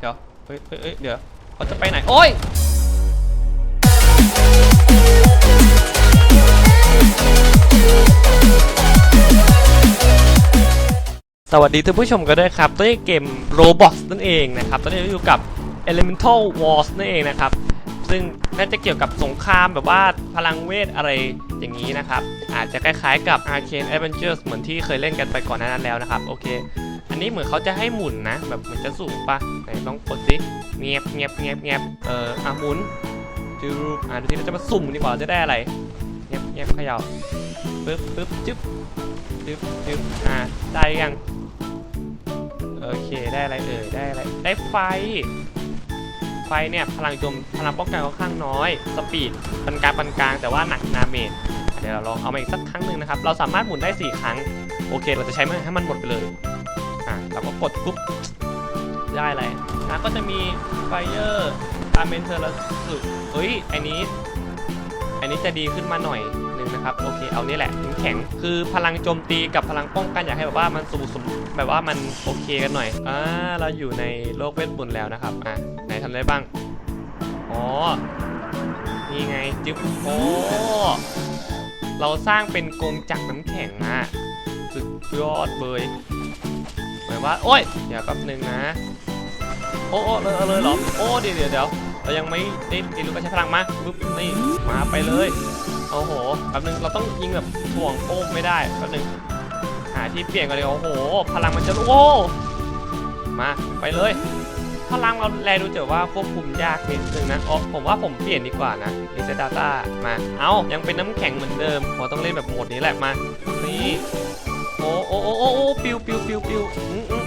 เดี๋ยว เฮ้ยเฮ้ยเดี๋ยวเขาจะไปไหน โอ้ยสวัสดีท่านผู้ชมกันด้วยครับตอนนี้เกม Roblox นั่นเองนะครับตอนนี้เราอยู่กับ Elemental Wars นั่นเองนะครับ ซึ่งน่าจะเกี่ยวกับสงครามแบบว่าพลังเวทอะไรอย่างนี้นะครับ อาจจะคล้ายๆกับ Arcane Adventures เหมือนที่เคยเล่นกันไปก่อนหน้านั้นแล้วนะครับ โอเค นนี้เหมือนเขาจะให้หมุนนะ แบบเหมือนจะสูงปะไหนลองกดสิเงียบเงียบเงียบเงียบเอออะหมุนจูอะดูทีเราจะมาสุ่มดีกว่าจะได้อะไรเงียบเงียบเขย่าปึ๊บปึ๊บจึ๊บจึ๊บจึ๊บอะได้ยังโอเคได้อะไรเอ่ยได้อะไรได้ไฟ ไฟเนี่ยพลังโจมพลังป้องกันค่อนข้างน้อย สปีดปานกลางปานกลางแต่ว่าหนักนาเมจเดี๋ยวเราลองเอามาอีกสักครั้งหนึ่งนะครับ เราสามารถหมุนได้ 4 ครั้ง โอเค เราจะใช้มันให้มันหมดไปเลย เราก็กดปุ๊บได้อะไรอะก็จะมีไฟเออร์อาเมนเทอร์ละสุดเฮ้ยไอันนี้ อันนี้จะดีขึ้นมาหน่อยหนึงนะครับ โอเค เอานี่แหละน้ำแข็งคือพลังโจมตีกับพลังป้องกันอยากให้แบบว่ามันสมสมแบบว่ามันโอเคกันหน่อย อ่า เราอยู่ในโลกเวทมนต์แล้วนะครับ อะไหนทำได้บ้าง อ๋อ นี่ไงจึ๊บโอ้เราสร้างเป็นกรงจักรน้ำแข็งอะสุดยอดเลย หมายว่า โอ้ยเดี๋ยวแป๊บนึงนะ โอ้โอ้เลยเอาเลยเหรอ โอ้เดี๋ยวเดี๋ยวเดี๋ยวเรายังไม่ได้เรียนรู้การใช้พลังมาปุ๊บนี่มาไปเลยโอ้โหแป๊บนึงเราต้องยิงแบบถ่วงโป้งไม่ได้แป๊บนึงหาที่เปลี่ยนกันเลยโอ้โห พลังมันจะโอ้มาไปเลยพลังเราแลดูเจะว่าควบคุมยากนิดนึงนะอ๋อผมว่าผมเปลี่ยนดีกว่านะรีเซ็ตดาต้ามา เอายังเป็นน้ำแข็งเหมือนเดิมเราต้องเล่นแบบโหมดนี้แหละมานี่ โอ้โอ้โอ้โอ้ปิวปิวปิวปิวอืมอืม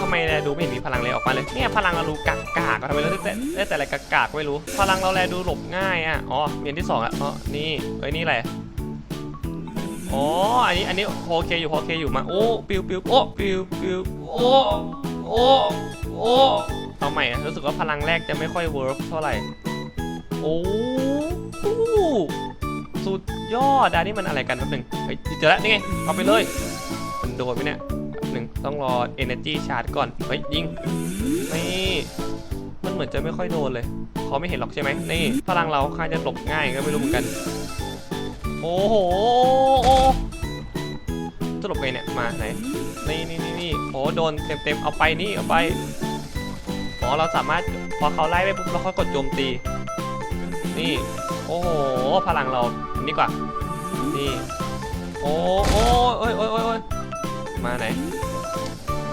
ทำไมแลดูไม่เห็นมีพลังเลยออกมาเลยเนี่ยพลังเราดูกากกากทำไมเราได้แต่ได้แต่อะไรกากกากไม่รู้ พลังเราแลดูหลบง่ายอะอ๋อเมียนที่สองอะอ๋อนี่เอ้ยนี่อะไรอ๋ออันนี้อันนี้โอเคอยู่โอเคอยู่มาโอ้ปิวปิวโอ้ปิวปิวโอ้โอ้โอ้เอาใหม่อะรู้สึกว่าพลังแรกจะไม่ค่อยเวิร์กเท่าไหร่โอ้ สุดยอดอันนี้มันอะไรกันแป๊บหนึงเฮ้ยเจอแล้วนี่ไงเอาไปเลย มันโดนไหมเนี่ยหนึ่งต้องรอ energy charge ก่อนเฮ้ยยิงนี่มันเหมือนจะไม่ค่อยโดนเลยเขาไม่เห็นหรอกใช่ไหมนี่พลังเราค่าจะหลบง่ายก็ไม่รู้เหมือนกัน โอ้โหจะหลบไงเนี่ยมาไหนนี่นี่นี่นี่โอ้โดนเต็มเต็มๆเอาไปนี่เอาไปอ๋อเราสามารถพอเขาไล่ไปปุ๊บเราค่อยกดโจมตี นี่ โอ้โห พลังเรา อันนี้กว่า นี่ โอ้โอ้โอ้ยโอ้ยโอ้ยโอ้ยมาไหน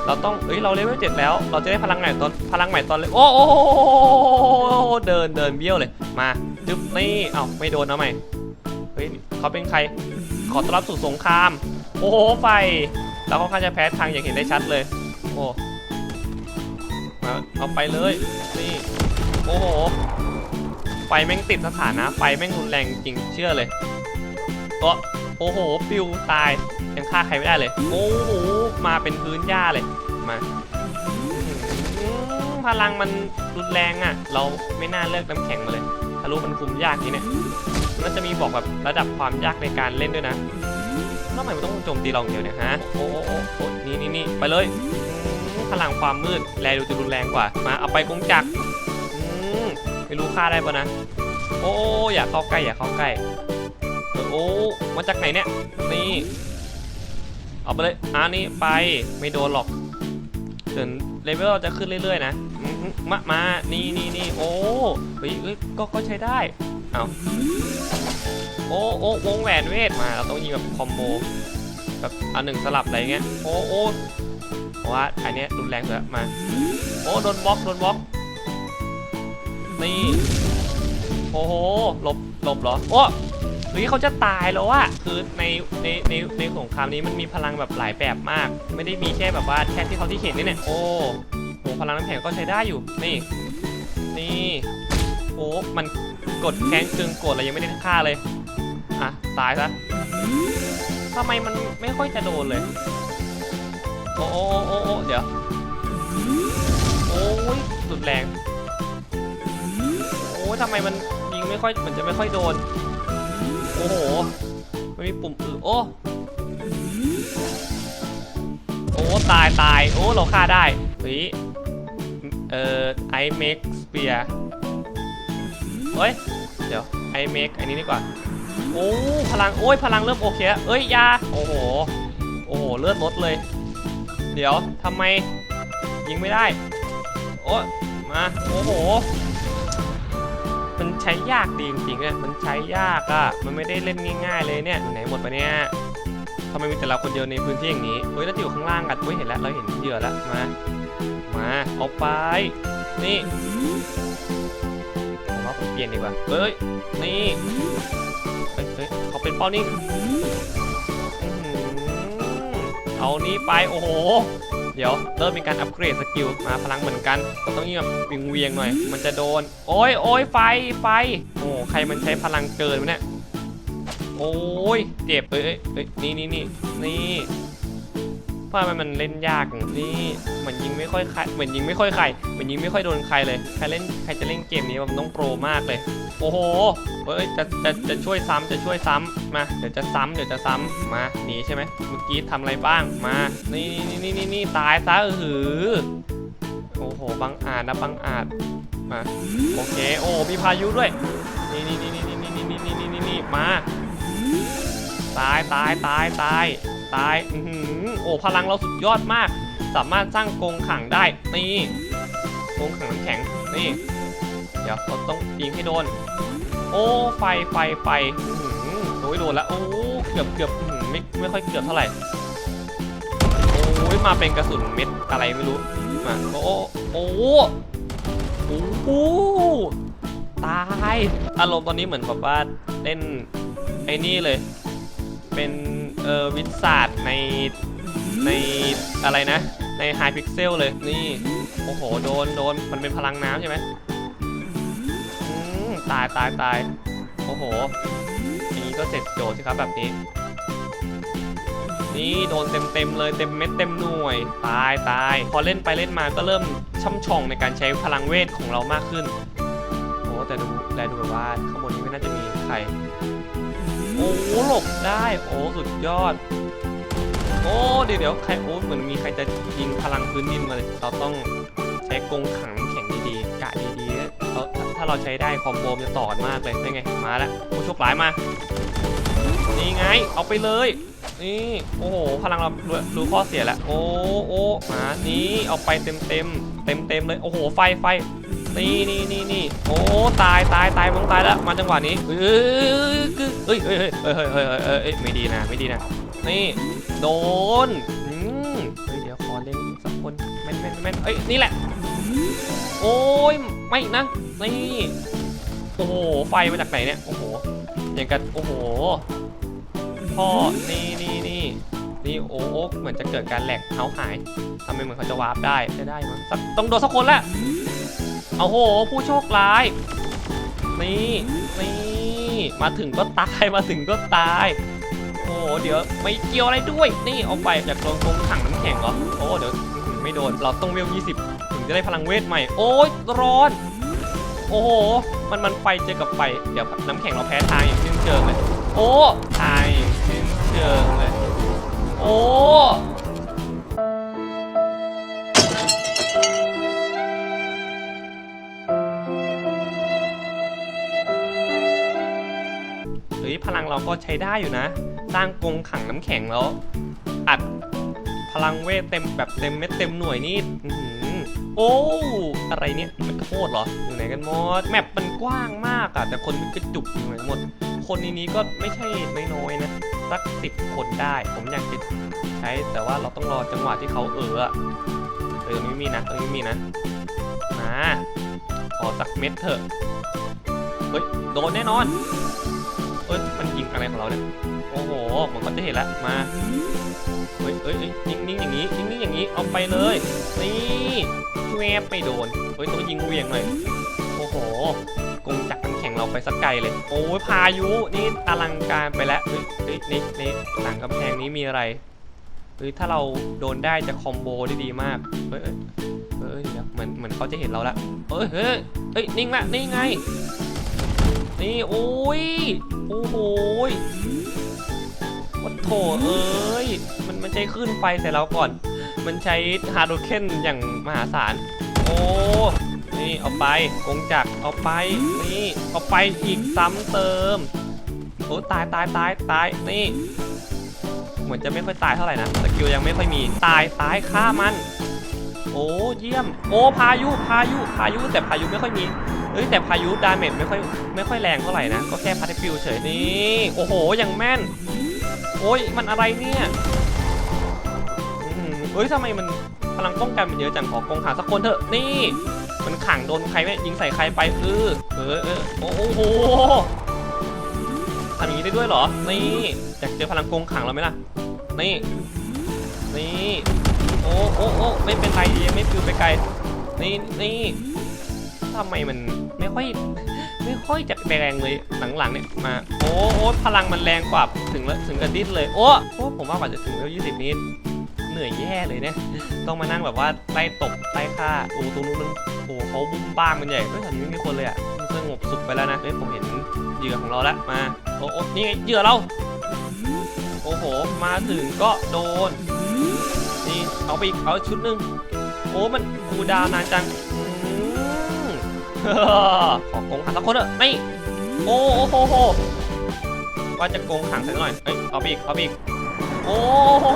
เราต้องเฮ้ย เราเลเวลเจ็ดแล้ว เราจะได้พลังใหม่ตอน พลังใหม่ตอนเลยโอ้โอ้เดินเดินเบี้ยวเลย มาจึ๊บนี่เอ้าไม่โดนเอาใหม่ เฮ้ยเขาเป็นใคร ขอต้อนรับสู่สงคราม โอ้โห ไฟ เราค่อนข้างจะแพ้ทางอย่างเห็นได้ชัดเลย โอ้ มา เอาไปเลย นี่ โอ้โห ไฟแม่งติดสถานะ ไฟแม่งรุนแรงจริงเชื่อเลยโอ้โอ้โหปิวตายยังฆ่าใครไม่ได้เลย โอ้โหมาเป็นพื้นหญ้าเลยมาพลังมันรุนแรงอะ เราไม่น่าเลือกน้ำแข็งมาเลยทะลุมันคุมยากนี่เนี่ยมันจะมีบอกแบบระดับความยากในการเล่นด้วยนะทำไมมันต้องโจมตีเราอย่เดียวเนี่ยฮะโอ้โอ้โอ้โอ้นี่นี่นี่ไปเลยพลังความมืดแลดูจะรุนแรงกว่า มาเอาไปกงจักรอื ไม่รู้ฆ่าได้ปะนะ โอ้อย่าเข้าใกล้อย่าเข้าใกล้โอ้มาจากไหนเนี่ยนี่เอาไปเลยอ่านี่ไปไม่โดนหรอกเดินเลเวลเราจะขึ้นเรื่อยๆนะมามานี่นี่นี่โอ้เฮ้ยก็ก็ใช้ได้เอาโอ้โอ้วงแหวนเวทมาเราต้องยิงแบบคอมโบแบบอันหนึ่งสลับอะไรเงี้ยโอ้โอ้ว่าอันเนี้ยรุนแรงเลยมาโอ้โดนบล็อกโดนบล็อก นี่โอ้โหหลบหลบเหรอโอ้เฮ้ยเขาจะตายแล้วอะคือในในในในสงครามนี้มันมีพลังแบบหลายแบบมาก ไม่ได้มีแค่แบบว่าแค่ที่เขาที่เห็นนี่เนี่ยโอ้โหพลังน้ำแข็งก็ใช้ได้อยู่นี่นี่โอ้มันกดแข้งกึงกดอะไรยังไม่ได้ฆ่าเลยอะตายซะทำไมมันไม่ค่อยจะโดนเลยโอ้โอ้โอ้โอ้เดี๋ยวโอ้ยสุดแรง โอ้ยทำไมมันยิงไม่ค่อยเหมันจะไม่ค่อยโดน โอ้โหไม่มีปุ่มอือโอ้ โอ้ ตายตาย โอ้ เราฆ่าได้เฮ้ยเอ่อไอเมกสเปียเฮ้ย เดี๋ยวไอเมกอันนี้ดีกว่า โอ้ พลัง โอ้ย พลังเริ่มโอเคเอ้ย ยา โอ้โห โอ้โห เลือดลดเลย เดี๋ยวทำไมยิงไม่ได้ โอ้มา โอ้โห มันใช้ยากดีจริงๆอะมันใช้ยากอะมันไม่ได้เล่นง่าย ๆ เลยเนี่ยไหนหมดปะเนี่ยทำไมมีแต่เราคนเดียวในพื้นที่อย่างนี้เฮ้ยแล้วที่อยู่ข้างล่างกันเฮ้ยเห็นแล้วเราเห็นเหยื่อแล้วมามาเอาไปนี่ผมว่าผมเปลี่ยนดีกว่าเฮ้ยนี่เฮ้ยเฮ้ยเขาเป็นเป้านิ่งอื้อหือเอานี่ไปโอ้โห เดี๋ยวเริ่มมีการอัปเกรดสกิลมาพลังเหมือนกันต้องยิงแบบวิงเวียงหน่อย มันจะโดน โอ้ยโอ้ยไฟไฟโอ้ใครมันใช้พลังเกินวะเนี่ยโอ้ยเจ็บเอ้ยเอ้ยนี่นี่นี่นี่ เพราะมันมันเล่นยากนี่เหมือนยิงไม่ค่อยใครเหมือนยิงไม่ค่อยใครเหมือนยิงไม่ค่อยโดนใครเลยใครเล่นใครจะเล่นเกมนี้มันต้องโปรมากเลย โอ้โหเอ้ยจะจะจะช่วยซ้ำจะช่วยซ้ำมาเดี๋ยวจะซ้ำเดี๋ยวจะซ้ำมาหนีใช่ไหมเมื่อกี้ทำอะไรบ้างมานี่นี่นี่นี่นี่ตายซะเออหือโอ้โหบังอาจนะบังอาจมาโอเคโอ้มีพายุด้วยนี่นี่นี่นี่นี่นี่นี่นี่นี่นี่มาตายตายตายตายตายอือ อโอ้พลังเราสุดยอดมาก สามารถสร้างกรงขังได้ นี่กรงขังน้ำแข็ง นี่ เดี๋ยวเราต้องยิงให้โดน โอ้ ไฟ ไฟ ไฟหือโอ้ยโดนแล้ว โอ้ เกือบเกือบหือไม่ ไม่ค่อยเกือบเท่าไหร่ โอ้ยมาเป็นกระสุนเม็ดอะไรไม่รู้ มา โอ้ โอ้โอ้โหตาย อารมณ์ตอนนี้เหมือนแบบว่าเล่นไอ้นี่เลย เป็นเออวิศาสตร์ใน ในอะไรนะ ในไฮพิกเซลเลยนี่ โอ้โห โดนโดนมันเป็นพลังน้ำใช่ไหมตายตายตายโอ้โหอย่างนี้ก็เสร็จโจทย์สิครับแบบนี้ นี่โดนเต็มเต็มเลยเต็มเม็ดเต็มหน่วย ตายตาย พอเล่นไปเล่นมาก็เริ่มช่ำชองในการใช้พลังเวทของเรามากขึ้นโอ้แต่ดูแลดูแบบว่าข้างบนนี้ไม่น่าจะมีใครโอ้หลบได้โอ้สุดยอด โอ้เดี๋ยวเดี๋ยวใครโอ้เหมือนมีใครจะยิงพลังพื้นดินมาเลยเราต้องใช้กรงขังแข็งดีๆกะดีๆเราถ้าเราใช้ได้คอมโบมจะต่อมากเลยได้ไงมาแล้วโอ้โชคร้ายมานี่ไงเอาไปเลยนี่โอ้โหพลังเรารู้ข้อเสียแล้วโอ้โอ้มานี่เอาไปเต็มเต็มเต็มเต็มเลยโอ้โหไฟไฟนี่นี่นี่นี่โอ้ตายตายตายมึงตายแล้วมาจังหวะนี้เฮ้ยเฮ้ยเฮ้ยเฮ้ยเฮ้ยเฮ้ยเฮ้ยไม่ดีนะไม่ดีนะ นี่ โดนอืมเฮ้ยเดี๋ยวขอเล่นสักคนแม่นแม่นแม่นเอ้ยนี่แหละ โอ้ยไม่นะนี่โอ้โหไฟมาจากไหนเนี่ยโอ้โหอย่างกันโอ้โหพ่อนี่นี่นี่นี่โอ้โเหมือนจะเกิดการแหลกเท้าหายทำไมเหมือนเขาจะวาร์ปได้จะได้มั้งต้องโดนสักคนละเอาโห ผู้โชคร้ายนี่นี่มาถึงก็ตายมาถึงก็ตาย หเดี๋ยวไม่เกี่ยวอะไรด้วย นี่เอาไปจากโดนกรงขังน้ำแข็งเหรอ โอ้เดี๋ยวไม่โดน เราต้องเวล20 ถึงจะได้พลังเวทใหม่ โอ้ยร้อน โอ้โห มันมันไฟเจอกับไฟ เดี๋ยวน้ำแข็งเราแพ้ทางอย่างสิ้นเชิงเลย โอ้ทางอย่างสิ้นเชิงเลย โอ้เฮ้ยพลังเราก็ใช้ได้อยู่นะ สร้างกรงขังน้ำแข็งแล้ว อัดพลังเวทเต็มแบบเต็มเม็ดเต็มหน่วยนี่โอ้อะไรเนี่ยมันโคตรเหรออยู่ไหนกันหมดแมปมันกว้างมากอะแต่คนมันกระจุกอยู่ไหนหมด คนในนี้ก็ไม่ใช่น้อยๆนะสักสิบคนได้ ผมอยากจะใช้แต่ว่าเราต้องรอจังหวะที่เขาเออเออตรงนี้มีนะตรงนี้มีนะมาขอสักเม็ดเถอะเฮ้ยโดนแน่นอนเอ้ยมันยิงอะไรของเราเนี่ย อ้โหผมก็จะเห็นแล้วมาเฮ้ยเฮ้ยเฮ้ยนิ่งๆอย่างนี้นิ่งๆอย่างนี้เอาไปเลยนี่แวบไปโดนเฮ้ยต้องยิงเวียงหน่อยโอ้โหกงจักรน้ำแข็งเราไปสักไกลเลย โอ้ยพายุนี่อลังการไปแล้วเฮ้ยเฮ้ยนี่นี่หลังกำแพงนี้มีอะไรเฮ้ยถ้าเราโดนได้จะคอมโบได้ดีมากเฮ้ยเฮ้ยเดี๋ยวเหมือนเหมือนเขาจะเห็นเราแล้วเฮ้ยเฮ้ยเฮ้ยนิ่งละนี่ไงนี่โอ้ยโอ้โห โถเอ้ย มันมันใช้ขึ้นไฟใส่เราก่อน มันใช้ฮาร์ดเคนอย่างมหาศาล โอ้ นี่เอาไปกงจักรเอาไป นี่ เอาไปอีกซ้ำเติม โอ้ตายตายตายตาย นี่ เหมือนจะไม่ค่อยตายเท่าไหร่นะ สกิลยังไม่ค่อยมี ตายตายฆ่ามัน โอ้เยี่ยม โอ้พายุพายุพายุแต่พายุไม่ค่อยมีเอ้ยแต่พายุดาเมจไม่ค่อยไม่ค่อยแรงเท่าไหร่นะ ก็แค่พาร์ติฟิวเฉยนี่ โอ้โหยังแม่น อ้ยมันอะไรเนี่ยเอ้ยทำไมมันพลังป้องกันมันเยอะจังขอกองหาสักคนเถอะนี่ มันขังโดนใครไหมยิงใส่ใครไปเออเออเออโอ้โหทำอย่างนี้ได้ด้วยเหรอ นี่อยากเจอพลังกงขังเราไหมล่ะ นี่ นี่ โอ้โอ้โอ้ไม่เป็นไรยังไม่ฟิวไปไกล นี่นี่ทำไมมันไม่ค่อย ไม่ค่อยจะแรงเลยหลังๆเนี่ยมาโอ้โอ้พลังมันแรงกว่าถึงแล้วถึงกระดิ้นเลยโอ้โอ้ผมว่ากว่าจะถึงเลเวลยี่สิบนี้เหนื่อยแย่เลยเนี่ยต้องมานั่งแบบว่าไล่ตบไล่ฆ่าโอ้ตรงนู้นมันโอ้เขาบุ้มบ้ามันใหญ่เฮ้ยแถวนี้มีคนเลยอะสงบสุขไปแล้วนะเฮ้ยผมเห็นเหยื่อของเราแล้วมาโอ้โอ้นี่ไงเหยื่อเราโอ้โห มาถึงก็โดน นี่ เอาไปอีก เอาชุดหนึ่ง โอ้ มันดูดาวนานจัง ขอโกงขังสักคนเถอะไม่โอ้โหโหว่าจะโกงขังสักหน่อยเอ้ยเอาไปอีกเอาไปอีกโอ้โห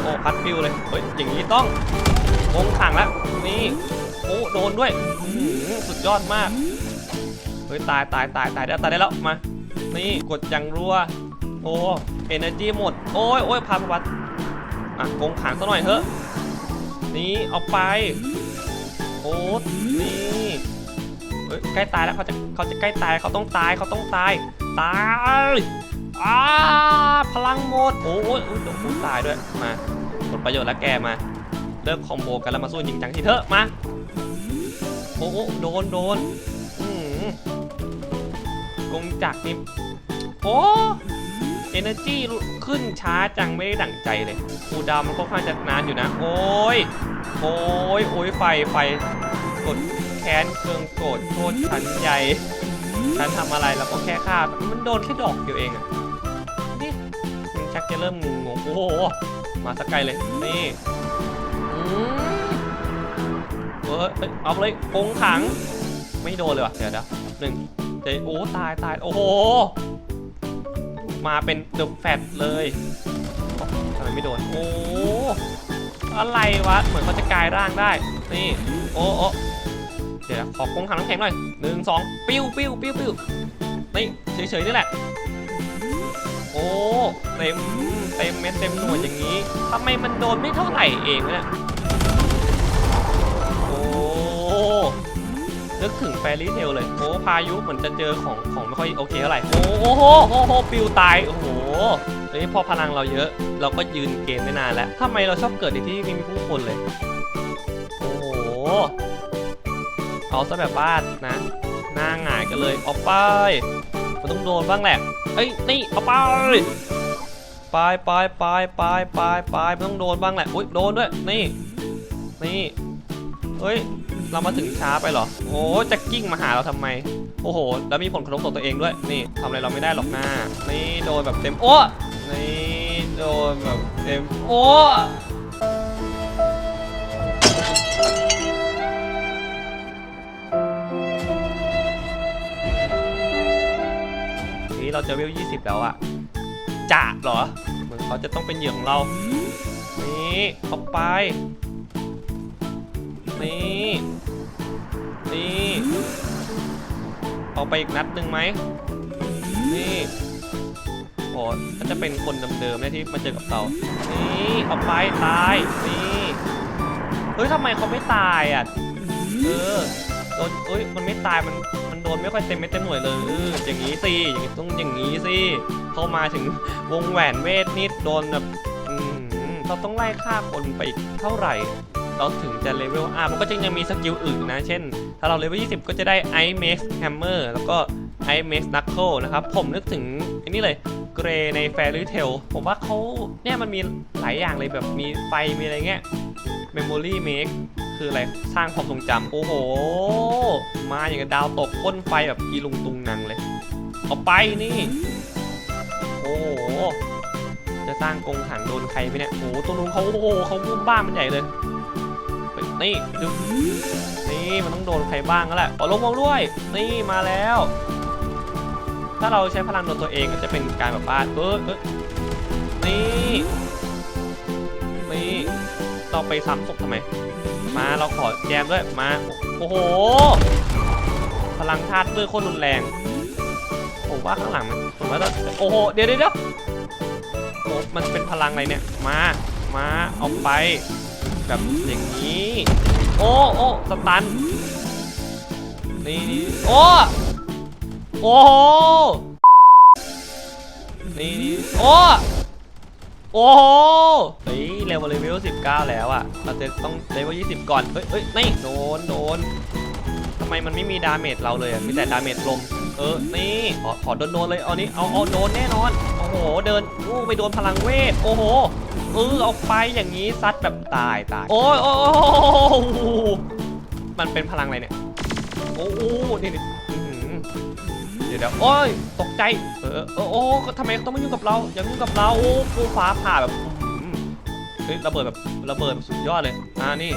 โอ้พัดฟิวเลยเฮ้ยอย่างนี้ต้องโกงขังแล้วนี่โอ้โดนด้วยสุดยอดมากเฮ้ยตายตายตายตายได้ตายได้แล้วมานี่กดจังรัวโอ้เอเนอร์จีหมดโอ้ยโอ้ยพาพวัดอะโกงขังซะหน่อยเถอะนี่เอาไปโอ้นี่ ใกล้ตายแล้วเขาจะเขาจะใกล้ตายเขาต้องตายเขาต้องตายตายอ้าพลังหมดโอ้ยโอ้ยโดนตายด้วยมาผลประโยชน์แล้วแกมาเลิกคอมโบกันแล้วมาสู้จริงจังทีเถอะมาโอ้โอ้โดนโดนอืมกงจักรนี่โอ้เอเนอร์จีขึ้นช้าจังไม่ได้ดั่งใจเลยคูดาวมันค่อนข้างจะนานอยู่นะ โอ้ยโอ้ยโอ้ยไฟไฟกด แค้นเครื่องโกรธโทษฉันใหญ่ฉันทำอะไรแล้วก็แค่ฆ่ามันโดนแค่ดอกเดียวเองอะนี่มันชักจะเริ่มงงๆโอ้โหมาสักไกลเลยนี่เออเอ้ยเอาเลยกงขัง ไม่โดนเลยว่ะเดี๋ยวเดี๋ยวหนึ่งเดี๋ยวโอ้ตายตายโอ้โหมาเป็นเดอะแฟตเลยทำไมไม่โดนโอ้อะไรวะเหมือนเขาจะกลายร่างได้ นี่ โอ้โอ้ เดี๋ยวขอกงขังน้ำแข็งหน่อยหนึ่งสองปิ้วปิ้วปิ้วปิ้วนี่เฉยๆนี่แหละ โอ้เต็มเต็มเม็ดเต็มหน่วยอย่างนี้ทำไมมันโดนไม่เท่าไหร่เองเนี่ยโอ้นึกถึงแฟรี่เทลเลยโอ้พายุเหมือนจะเจอของของไม่ค่อยโอเคเท่าไหร่โอ้โหโอ้โหปิวตายโอ้โหเฮ้ยพอพลังเราเยอะ เราก็ยืนเกมไม่นานแล้วทำไมเราชอบเกิดในที่ไม่มีผู้คนเลย โอ้โห เอาซะแบบบ้านนะหน้าหงายกันเลยเอาไปมันต้องโดนบ้างแหละเอ้ยนี่เอาไปไปไปไปไปไปไปมันต้องโดนบ้างแหละอุ้ยโดนด้วยนี่นี่เฮ้ยเรามาถึงช้าไปเหรอโอ้จะกิ้งมาหาเราทำไม โอ้โห แล้วมีผลกระทบต่อตัวเองด้วย นี่ทำอะไรเราไม่ได้หรอกหน้า นี่โดนแบบเต็มโอ้นี่โดนแบบเต็มโอ้ เราจะเวล 20 แล้วอะจะเหรอ เหมือนเขาจะต้องเป็นเหยื่อของเรา นี่เข้าไป นี่ นี่ เอาไปอีกนัดหนึ่งไหม นี่โอ้ก็จะเป็นคนเดิมๆนี่ยที่มาเจอกับเรา นี่เอาไปตาย นี่ เฮ้ยทำไมเขาไม่ตายอะ เออโดนเอ้ย มันไม่ตาย มัน โดนไม่ค่อยเต็มไม่เต็มหน่วยเลยออย่างนี้สิอย่างนี้ต้องอย่างนี้สิเข้ามาถึงวงแหวนเวทนิดโดนแบบเราต้องไล่ฆ่าคนไปอีกเท่าไหร่ เราถึงจะเลเวลอัพมันก็จะยังมีสกิลอื่นนะ เช่น ถ้าเราเลเวล20 ก็จะได้ Ice Max Hammer แล้วก็ Ice Max Knuckle นะครับ ผมนึกถึงอันนี้เลยเกรใน Fairy Tail ผมว่าเขาเนี่ยมันมีหลายอย่างเลยแบบมีไฟมีอะไรเงี้ย Memory Make คื ออะไร สร้างความทรงจำโอ้โห มาอย่างกับดาวตกพ่นไฟแบบอีลุงตุงนังเลย เอาไปนี่ โอ้โห จะสร้างกรงขังโดนใครไหมเนี่ย โอ้ตัวนู้นเขาโอ้โหเขาบุ้มบ้ามมันใหญ่เลยนี่ดูนี่มันต้องโดนใครบ้างแล้วแหละขอลงมองด้วย นี่มาแล้ว ถ้าเราใช้พลังโดนตัวเองก็จะเป็นการแบบว่าเออเออนี่นี่เราไปซ้ำศพทำไม มาเราขอแจมด้วยมาโอ้โห พลังธาตุเลือโคตรรุนแรงผมว่าข้างหลังมันผมว่าต้องโอ้โหเดี๋ยวเดี๋ยวเดี๋ยวโอ้มันเป็นพลังอะไรเนี่ยมามาเอาไปแบบอย่างนี้ โอ้โอ้สตันนี่นี่โอ้โอ้โหนี่นี่โอ้ โอ้โหเฮ้ยเลเวลเลเวล19 แล้วอะเราจะต้องเลเวล20 ก่อน เฮ้ยเฮ้ยนี่โดนโดนทำไมมันไม่มีดาเมจเราเลยอะมีแต่ดาเมจลม เออ นี่ขอขอโดนโดนเลย เอานี้เอาเอาโดนแน่นอน โอ้โห เดินอู้ไปโดนพลังเวท โอ้โห เออ เอาไปอย่างนี้ซัดแบบตายตาย โอ้ยโอ้โหมันเป็นพลังอะไรเนี่ย โอ้โหนี่ ดี๋ยวเดี๋ยวโอ้ยตกใจเออเออโอ้ทำไมต้องมายุ่งกับเราอย่ายุ่งกับเราโอ้กูฟ้าผ่าแบบเฮ้ยระเบิดแบบระเบิดแบบสุดยอดเลยอ่านี่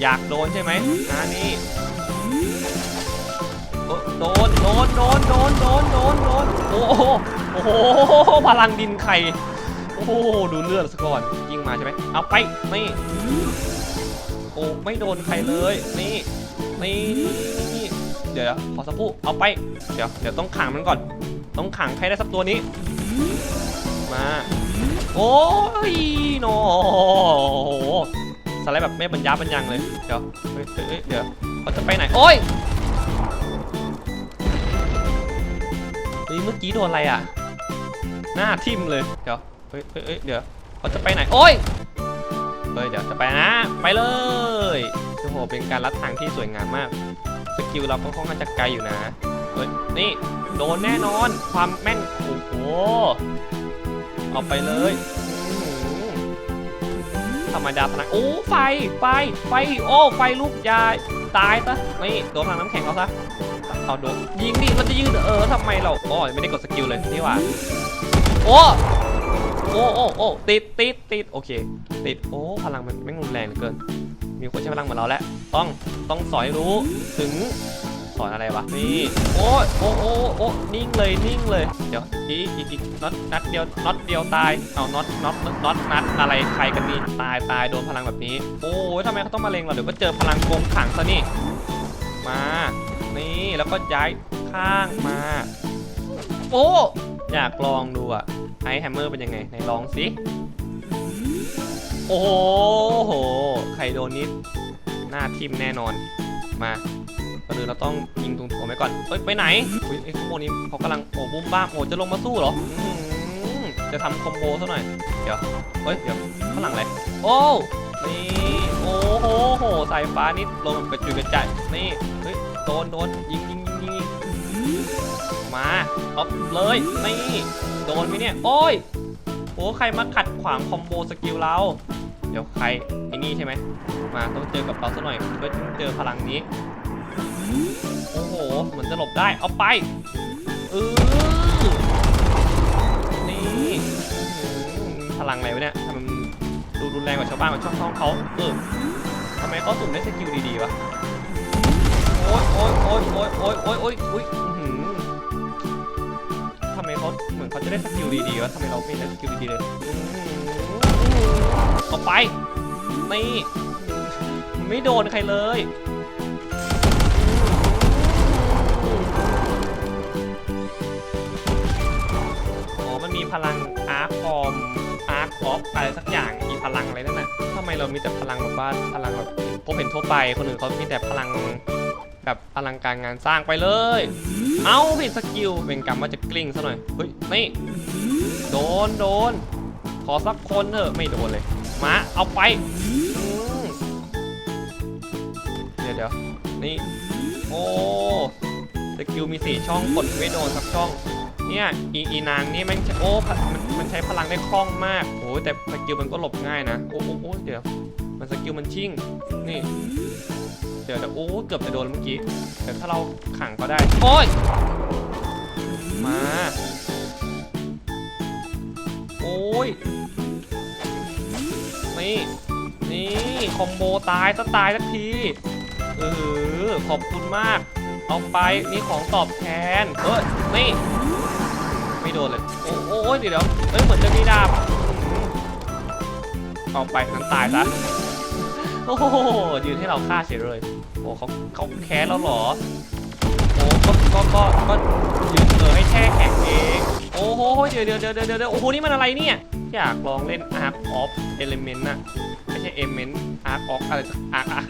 อยากโดนใช่ไหมอ่านี่โดนโดนโดนโดนโดนโดนโดนโอ้โหโอ้โหพลังดินไข่โอ้โหดูเลือดซะก่อนยิงมาใช่ไหมเอาไปนี่โอ้ไม่โดนใครเลยนี่นี่นี่ เดี๋ยวขอสักพูเอาไป เดี๋ยวเดี๋ยวต้องขังมันก่อน ต้องขังใครได้สักตัวนี้ มา โอ้ยโนโอ้โหสไลด์แบบไม่บรรยับบรรยังเลย เดี๋ยวเฮ้ยเดี๋ยวเขาจะไปไหน โอ้ยเฮ้ยเมื่อกี้โดนอะไรอะ หน้าทิ่มเลย เดี๋ยวเฮ้ยเฮ้ยเฮ้ยเดี๋ยวเขาจะไปไหน โอ้ยเฮ้ยเดี๋ยวจะไปนะ ไปเลยโอ้โหเป็นการลัดทางที่สวยงามมาก สกิลเราก็ค่อนข้างจะไกลอยู่นะเฮ้ยนี่โดนแน่นอนความแม่นโอ้โหเอาไปเลยธรรมดาพลังโอ้ไฟไฟไฟโอ้ไฟลุกยายตายซะนี่โดนพลังน้ำแข็งเขาซะเอาโดนยิงดิมันจะยืดเออทำไมเราอ๋อไม่ได้กดสกิลเลยนี่หว่าโอ้โอ้โอ้โอ้ติดติดติดโอเค ติดโอ้พลังมันไม่งรุนแรงเหลือเกิน มีคนใช้พลังเหมือนเราแล้ว ต้องต้องสอยรู้ถึงสอนอะไรวะนี่โอ้ยโอ้โอ้โอ้นิ่งเลยนิ่งเลย เดี๋ยวอีกอีกอีกน็อตนัดเดียวน็อตเดียวตายเอาน็อตน็อตน็อตนัดอะไรใครกันนี่ตายตายโดนพลังแบบนี้ โอ้ยทำไมเขาต้องมาเลงเราเดี๋ยวก็เจอพลังกงขังซะนี่มา นี่แล้วก็ย้ายข้างมา โอ้อยากลองดูอะไอแฮมเมอร์เป็นยังไงไหนลองสิ โอ้โหใครโดนนิด หน้าทิมแน่นอน มาก่อนอื่นเราต้องยิงตรงหัวไว้ก่อนเอ้ย ไปไหนอุ้ยไอ้ข้างบนนี้เขากำลังโอ้บุ้มบ้ามโอ้จะลงมาสู้เหรอ จะทำคอมโบซะหน่อย เดี๋ยว เฮ้ย เดี๋ยวข้างหลังอะไรโอ้นี่โอ้โหโหสายฟ้านี่ลงกระจุยกระจายนี่ เฮ้ย โดนโดนยิงยิงยิงยิงมาเอาเลย นี่ โดนไหมเนี่ย โอ้ยโอ้ใครมาขัดขวางคอมโบสกิลเรา ดี๋ยวใครไอ้นี่ใช่ไหม มาต้องเจอกับเราซะหน่อยเพื่อเจอพลังนี้ โอ้โห เหมือนจะหลบได้ เอาไปเออนี่พลังอะไรวะเนี่ยทำไมมันดูรุนแรงกว่าชาวบ้านกว่าช่องช่องเขาเออทำไมเขาสุ่มได้สกิลดีๆวะ โอ๊ยโอ๊ยโอ๊ยโอ๊ยโอ๊ยโอ๊ยโอ๊ยอุ๊ยหือทำไมเขาเหมือนเขาจะได้สกิลดีๆวะทำไมเราไม่ได้สกิลดีๆเลย เอาไป นี่มันไม่โดนใครเลย อ๋อ มันมีพลังอาร์คอมอาร์คออฟอะไรสักอย่าง มีพลังอะไรนั่นน่ะทำไมเรามีแต่พลังแบบว่าพลังแบบพบเห็นทั่วไป คนอื่นเขามีแต่พลังแบบอลังการงานสร้างไปเลย เอ้าผิดสกิลเป็นกรรมว่าจะกลิ้งซะหน่อย เฮ้ย นี่ โดน โดน ขอสักคนเถอะไม่โดนเลยมาเอาไปเดี๋ยวเดี๋ยวนี่โอ้สกิลมีสี่ช่องกดไม่โดนสักช่องเนี่ยอีอีนางนี่มันโอ้พะมันมันใช้พลังได้คล่องมากโอ้แต่สกิลมันก็หลบง่ายนะโอ้โอ้โอ้เดี๋ยวมันสกิลมันชิ่งนี่เดี๋ยวเดี๋ยวโอ้เกือบจะโดนเมื่อกี้เดี๋ยวถ้าเราขังก็ได้โอ้ยมา โอ้ย นี่ นี่ คอมโบตายซะตายสักที เออ ขอบคุณมาก เอาไป นี่ของตอบแทน เอ้ยนี่ ไม่โดนเลย โอ้โอ้ยเดี๋ยวเดียวเอ้ย เหมือนจะมีดาบเอาไปนั้นตายซะโอ้โหยืนให้เราฆ่าเฉยเลย โอ้เขาเขาแค้นเราเหรอ ก็ก็ก็ก็ยืนเออให้แช่แข็งเอง โอ้โหเดี๋ยวเดี๋ยวเดี๋ยวเดี๋ยวโอ้โหนี่มันอะไรเนี่ยอยากลองเล่น Arc of Element นะไม่ใช่ Element Arc of อะไรสัก Arc อะ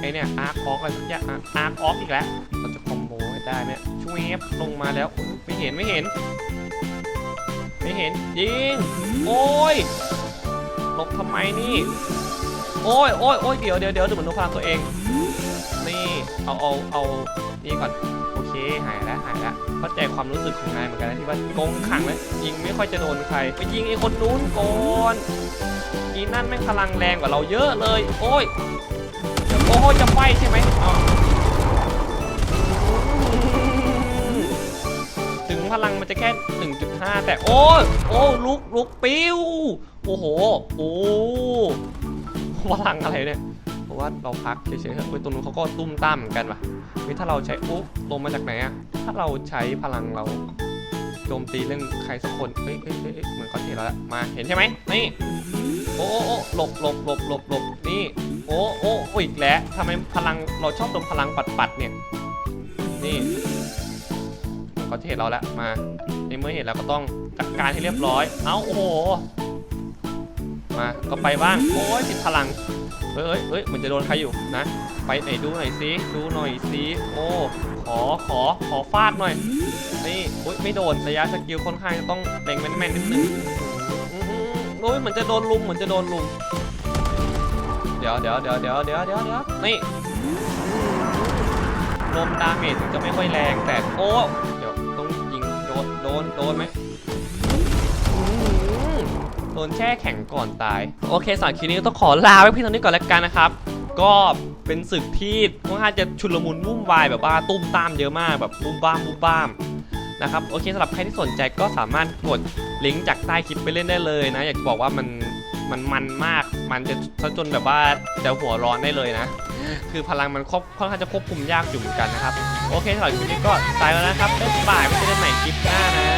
ไอเนี่ย Arc of อะไรสักอย่าง Arc of อีกแล้วเราจะคอมโบให้ได้ไหมช่วยลงมาแล้วไม่เห็นไม่เห็น ไม่เห็นยิงโอ้ยลบทำไมนี่ โอ้ยโอ้ยโอ้ยเดี๋ยวเดี๋ยวเดี๋ยวดูเหมือนโดนพลังตัวเอง นี่เอาเอาเอา นี่ก่อน โอเค หายแล้วหายแล้วเข้าใจความรู้สึกของนายเหมือนกันนะที่ว่ากงขังแล้วยิงไม่ค่อยจะโดนใคร ไปยิงไอ้คนนู้นก่อนอีนั่นแม่งพลังแรงกว่าเราเยอะเลย โอ้ยโอ้โหจะไฟใช่ไหมอ้าวถึงพลังมันจะแค่ 1.5 แต่โอ้ยโอ้ลุกลุกปิ้ว โอ้โห โอ้พลังอะไรเนี่ย ว่าเราพักเฉยๆเถอะเฮ้ยตรงนู้นเขาก็ตุ้มตามเหมือนกันว่ะเฮ้ยถ้าเราใช้อุ๊บลงมาจากไหนอะถ้าเราใช้พลังเราโจมตีเล่นใครสักคนเฮ้ยเฮ้ยเฮ้ยเฮ้ยเหมือนเขาเห็นแล้วละมาเห็นใช่ไหมนี่โอ้โอ้หลบหลบหลบหลบหลบนี่โอ้โอ้โอ้อีกแล้วทำไมพลังเราชอบโดนพลังปัดปัดๆเนี่ยนี่เหมือเขาเห็นเราแล้วมาในเมื่อเห็นแล้วก็ต้องจัดการให้เรียบร้อย เอ้าโอ้โหมาก็ไปบ้างโอ้ยติดพลัง ฮ้ยเฮ้ยเฮ้ยมันจะโดนใครอยู่นะ ไปไหนดูหน่อยสิดูหน่อยสิโอ้ขอขอขอฟาดหน่อย นี่อุ้ยไม่โดนระยะสกิลค่อนข้างจะต้องเล็งแม่นๆนิดนึงโอ้ยเหมือนจะโดนลุมเหมือนจะโดนลุมเดี๋ยวเดี๋ยวเดี๋ยวเดี๋ยวเดี๋ยวเดี๋ยวเดี๋ยวนี่ลมดาเมจจะไม่ค่อยแรงแต่โอ้เดี๋ยวต้องยิงโดนโดนโดนไหม ดนแช่แข็งก่อนตาย โอเคสำหรับคลิปนี้ต้องขอลาไว้เพียงเท่านี้ก่อนแล้วกันนะครับ ก็เป็นศึกที่ค่อนข้างจะชุลมุนวุ่นวายแบบว่าตุ้มตามเยอะมากแบบบุ้มบ้ามบุ้มบ้ามนะครับโอเคสำหรับใครที่สนใจก็สามารถกดลิงก์จากใต้คลิปไปเล่นได้เลยนะ อยากจะบอกว่ามันมันมันมาก มันจะซะจนแบบว่าจะหัวร้อนได้เลยนะ คือพลังมันควบค่อนข้างจะควบคุมยากอยู่เหมือนกันนะครับ โอเคสำหรับคลิปนี้ก็ตายแล้วนะครับบ๊ายบายไว้เจอกันใหม่คลิปหน้านะ